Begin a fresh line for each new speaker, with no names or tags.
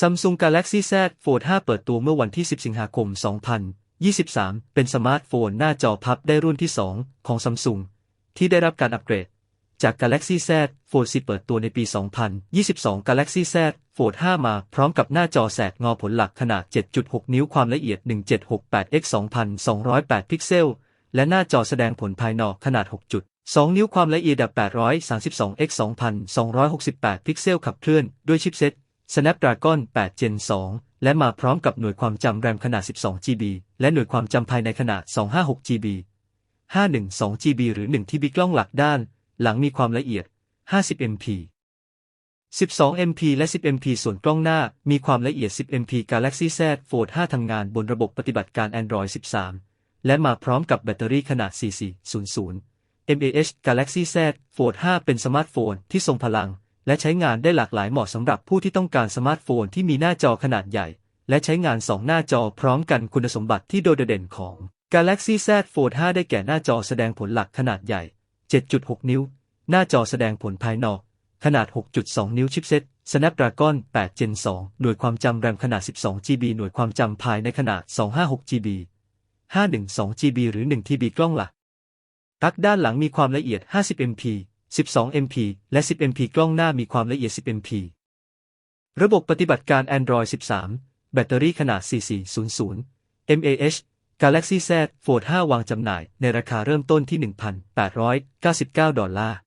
Samsung Galaxy Z Fold 5 เปิดตัวเมื่อวันที่ 10 สิงหาคม 2023 เป็นสมาร์ทโฟนหน้าจอพับได้รุ่นที่ 2 ของ Samsung ที่ได้รับการอัปเกรด จาก Galaxy Z Fold 10 เปิดตัวในปี 2022 Galaxy Z Fold 5 มาพร้อมกับหน้าจอแสกงอผลหลักขนาด 7.6 นิ้วความละเอียด 1768 x 2208 พิกเซล และหน้าจอแสดงผลภายนอกขนาด6.2นิ้วความละเอียด 832 x 2268 พิกเซลขับเคลื่อนด้วยชิปเซ็ต Snapdragon 8 Gen 2 และมาพร้อมกับหน่วยความจำแรมขนาด 12 GB และหน่วยความจำภายในขนาด 256 GB 512 GB หรือ 1 TB กล้องหลักด้าน หลังมีความละเอียด 50 MP 12 MP และ 10 MP ส่วนกล้องหน้ามีความละเอียด 10 MP Galaxy Z Fold 5 ทำงานบนระบบปฏิบัติการ Android 13 และมาพร้อมกับแบตเตอรี่ขนาด 4400 mAh Galaxy Z Fold 5 เป็นสมาร์ทโฟนที่ทรงพลัง และใช้งานได้หลากหลายเหมาะสำหรับผู้ที่ต้องการสมาร์ทโฟนที่มีหน้าจอขนาดใหญ่ และใช้งาน 2 หน้าจอพร้อมกันคุณสมบัติที่โดดเด่นของ Galaxy Z Fold 5 ได้แก่หน้าจอแสดงผลหลักขนาดใหญ่ 7.6 นิ้ว หน้าจอแสดงผลภายนอก ขนาด 6.2 นิ้วชิปเซ็ต Snapdragon 8 Gen 2 หน่วยความจำแรมขนาด 12 GB หน่วยความจำภายในขนาด 256 GB 512 GB หรือ 1 TB กล้องหลัก ตักด้านหลังมีความละเอียด 50 MP 12 MP และ 10 MP กล้องหน้ามีความละเอียด 10 MP ระบบปฏิบัติการ Android 13 แบตเตอรี่ขนาด 4400 mAh Galaxy Z Fold 5 วางจำหน่ายในราคาเริ่มต้นที่ 1,899 ดอลลาร์